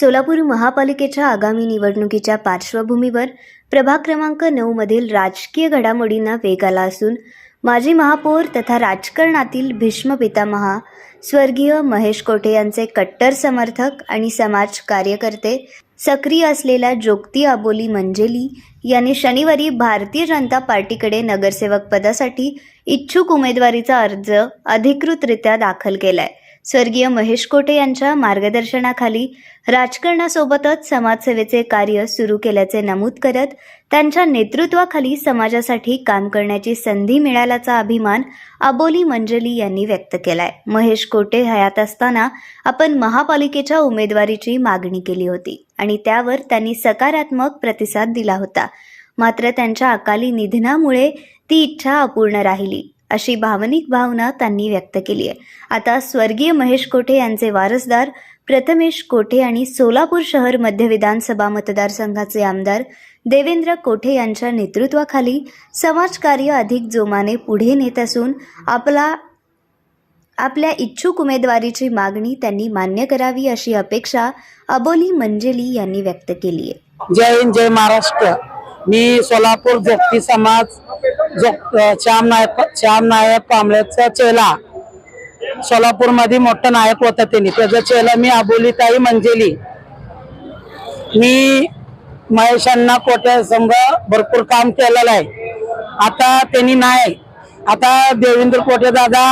सोलापूर महापालिकेच्या आगामी निवडणुकीच्या पार्श्वभूमीवर प्रभाग क्रमांक नऊमधील राजकीय घडामोडींना वेग आला असून माजी महापौर तथा राजकारणातील भीष्म पितामहा स्वर्गीय महेश कोठे यांचे कट्टर समर्थक आणि समाज कार्यकर्ते सक्रिय असलेल्या जोगती आबोली मंजेली यांनी शनिवारी भारतीय जनता पार्टीकडे नगरसेवक पदासाठी इच्छुक उमेदवारीचा अर्ज अधिकृतरित्या दाखल केलाय. स्वर्गीय महेश कोटे यांच्या मार्गदर्शनाखाली राजकारणासोबतच समाजसेवेचे कार्य सुरू केल्याचे नमूद करत त्यांच्या नेतृत्वाखाली समाजासाठी काम करण्याची संधी मिळाल्याचा अभिमान अबोली मंजली यांनी व्यक्त केलाय. महेश कोटे हयात असताना आपण महापालिकेच्या उमेदवारीची मागणी केली होती आणि त्यावर त्यांनी सकारात्मक प्रतिसाद दिला होता. मात्र त्यांच्या अकाली निधनामुळे ती इच्छा अपूर्ण राहिली. अशी भावनिक भावना त्यांनी व्यक्त केली आहे. आता स्वर्गीय महेश कोठे यांचे वारसदार प्रथमेश कोठे आणि सोलापूर शहर मध्य विधानसभा मतदारसंघाचे आमदार देवेंद्र कोठे यांच्या नेतृत्वाखाली समाजकार्य अधिक जोमाने पुढे नेत असून आपला आपल्या इच्छुक उमेदवारीची मागणी त्यांनी मान्य करावी अशी अपेक्षा अबोली मंजेली यांनी व्यक्त केली आहे. जय हिंद जय महाराष्ट्र. मी सोलापूर जोगती समाज जोग श्याम नायक श्याम नायक कांबळेचा चेला. सोलापूरमध्ये मोठं नायक होता त्यांनी. त्याचा चेला मी अबोलीताई मंजेली. मी महेशांना कोट्या संघ भरपूर काम केलेलं आहे. आता त्यांनी नाही. आता देवेंद्र कोटे दादा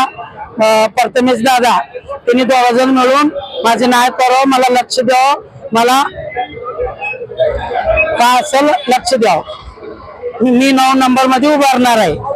प्रथमेश दादा त्यांनी दोघ मिळून माझे नायक करावं मला लक्ष द्यावं मला का असेल लक्ष द्यावं. मी नऊ नंबरमध्ये उभारणार आहे.